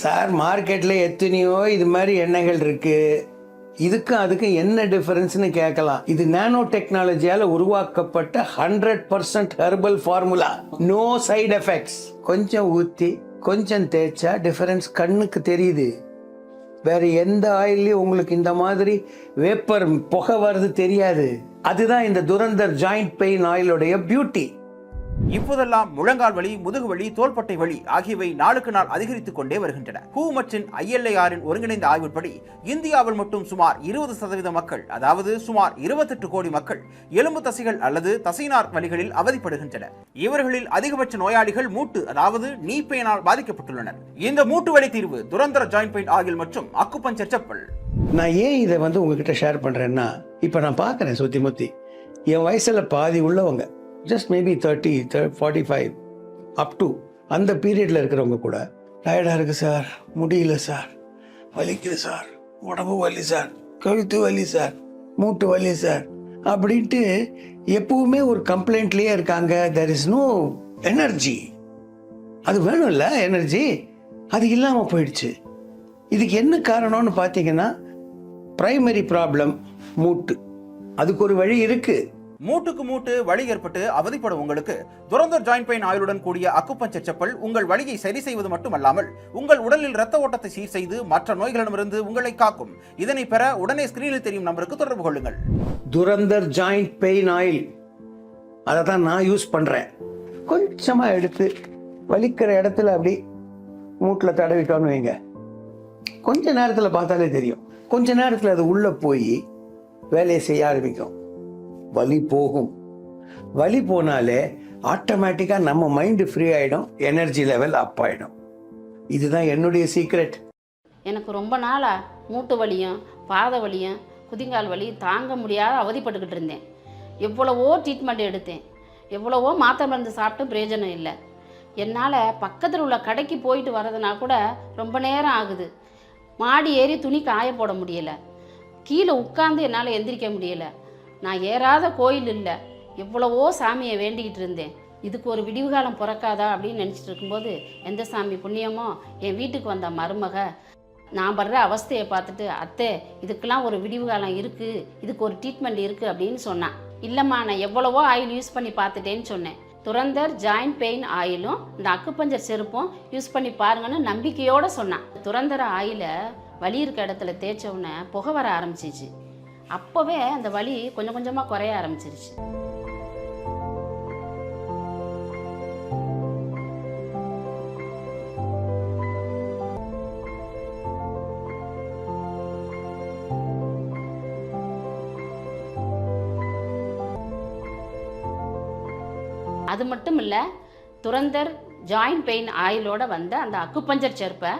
Sir மார்க்கெட்டில் எத்தனையோ இது மாதிரி எண்ணெய்கள் இருக்குது இதுக்கும் அதுக்கும் என்ன டிஃபரன்ஸ்னு கேட்கலாம். இது நானோ டெக்னாலஜியால் உருவாக்கப்பட்ட hundred percent herbal formula no side effects கொஞ்சம் ஊற்றி கொஞ்சம் தேய்ச்சா டிஃபரன்ஸ் கண்ணுக்கு தெரியுது. வேறு எந்த ஆயிலையும் உங்களுக்கு இந்த மாதிரி வேப்பர் புகை வர்றது தெரியாது. அதுதான் இந்த துரந்தர் ஜாயிண்ட் பெயின் ஆயிலுடைய பியூட்டி இப்போதெல்லாம் முழங்கால் வலி முதுகு வலி தோள்பட்டை வலி ஆகியவை நாளுக்கு நாள் அதிகரித்துக் கொண்டே வருகின்றன. ஹூ மற்றும் ஐஎல்ஐஆரின் ஒருங்கிணைந்த ஆய்வின்படி இந்தியாவில் மட்டும் சுமார் இருபது சதவீத மக்கள் அதாவது சுமார் இருபத்தெட்டு கோடி மக்கள் எலும்பு தசைகள் அல்லது தசைநார் வலிகளில் அவதிப்படுகின்றனர். இவர்களில் அதிகபட்ச நோயாளிகள் மூட்டு அதாவது நீ பெயினால் பாதிக்கப்பட்டுள்ளனர். இந்த மூட்டு வலி தீர்வு துரந்தர ஜாயிண்ட் பெயின் ஆகில் மற்றும் அக்குப்பஞ்சர் செப்பல். நான் ஏன் இதை வந்து உங்ககிட்ட ஷேர் பண்றேன்னா இப்போ நான் பாக்குறேன் சுத்தி முத்தி. என் வயசுல பாதி உள்ளவங்க just maybe thirty forty five up to அந்த பீரியடில் இருக்கிறவங்க கூட டயர்டாக இருக்குது சார் முடியல சார் வலிக்குது சார் உடம்பு வலி சார் கழுத்து வலி சார் மூட்டு வலி சார் அப்படின்ட்டு எப்பவுமே ஒரு கம்ப்ளைண்ட்லேயே இருக்காங்க. தெர் இஸ் நோ எனர்ஜி அது வேணும்ல எனர்ஜி அது இல்லாமல் போயிடுச்சு. இதுக்கு என்ன காரணம்னு பார்த்தீங்கன்னா ப்ரைமரி ப்ராப்ளம் மூட்டு. அதுக்கு ஒரு வழி இருக்குது மூட்டுக்கு மூட்டு வலி ஏற்பட்டு அவதிப்படும் உங்களுக்கு. துரந்தர் ஜாயிண்ட் பெயின் ஆயுளுடன் கூடிய அக்குப்பஞ்சர் செப்பல் உங்கள் வலியை சரி செய்வது மட்டுமல்லாமல் உங்கள் உடலில் ரத்த ஓட்டத்தை சீர் செய்து மற்ற நோய்களிடமிருந்து உங்களை காக்கும். இதனை பெற உடனே ஸ்கிரீனில் தெரியும் நம்பருக்கு தொடர்பு கொள்ளுங்கள். Durandhar joint pain oil. அதை தான் நான் யூஸ் பண்ணுறேன் கொஞ்சமாக எடுத்து வலிக்கிற இடத்துல அப்படி மூட்டில் தடவிட்டோம்னு வைங்க. கொஞ்ச நேரத்தில் பார்த்தாலே தெரியும். கொஞ்ச நேரத்தில் அது உள்ளே போய் வேலையை செய்ய ஆரம்பிக்கும். வலி போகும். வலி போனாலே ஆட்டோமேட்டிக்காக நம்ம மைண்டு ஃப்ரீ ஆகிடும் எனர்ஜி லெவல் அப் ஆகிடும் இதுதான் என்னுடைய சீக்ரெட் எனக்கு ரொம்ப நாளாக மூட்டு வலியும் பாத வலியும் குதிங்கால் வலியும் தாங்க முடியாத அவதிப்பட்டுக்கிட்டு இருந்தேன். எவ்வளவோ ட்ரீட்மெண்ட் எடுத்தேன். எவ்வளவோ மாத்திரை மருந்து சாப்பிட்டும் பிரயோஜனம் இல்லை. என்னால் பக்கத்தில் உள்ள கடைக்கு போயிட்டு வரதுனா கூட ரொம்ப நேரம் ஆகுது. மாடி ஏறி துணி காய போட முடியலை. கீழே உட்காந்து என்னால் எந்திரிக்க முடியலை. நான் ஏறாத கோயில் இல்லை. எவ்வளவோ சாமியை வேண்டிக்கிட்டு இருந்தேன். இதுக்கு ஒரு விடிவுகாலம் பிறக்காதா அப்படின்னு நினச்சிட்டு இருக்கும்போது எந்த சாமி புண்ணியமோ? என் வீட்டுக்கு வந்த மருமக. நான் படுற அவஸ்தையை பார்த்துட்டு அத்தை இதுக்கெல்லாம் ஒரு விடிவு காலம் இருக்குது இதுக்கு ஒரு ட்ரீட்மெண்ட் இருக்குது அப்படின்னு சொன்னான். இல்லைம்மா நான் எவ்வளவோ ஆயில் யூஸ் பண்ணி பார்த்துட்டேன்னு சொன்னேன். துரந்தர் ஜாயிண்ட் பெயின் ஆயிலும் இந்த அக்குப்பஞ்சர் செருப்பும் யூஸ் பண்ணி பாருங்கன்னு நம்பிக்கையோடு சொன்னான். துரந்தர ஆயிலை வலி இருக்க இடத்துல தேய்ச்சவுடனே புகை வர ஆரம்பிச்சிச்சு. அப்போவே அந்த வலி கொஞ்சம் கொஞ்சமாக குறைய ஆரம்பிச்சிருச்சு. அது மட்டும் இல்லை துரந்தர் ஜாயிண்ட் பெயின் ஆயிலோட வந்த அந்த அக்குப்பஞ்சர் செருப்பை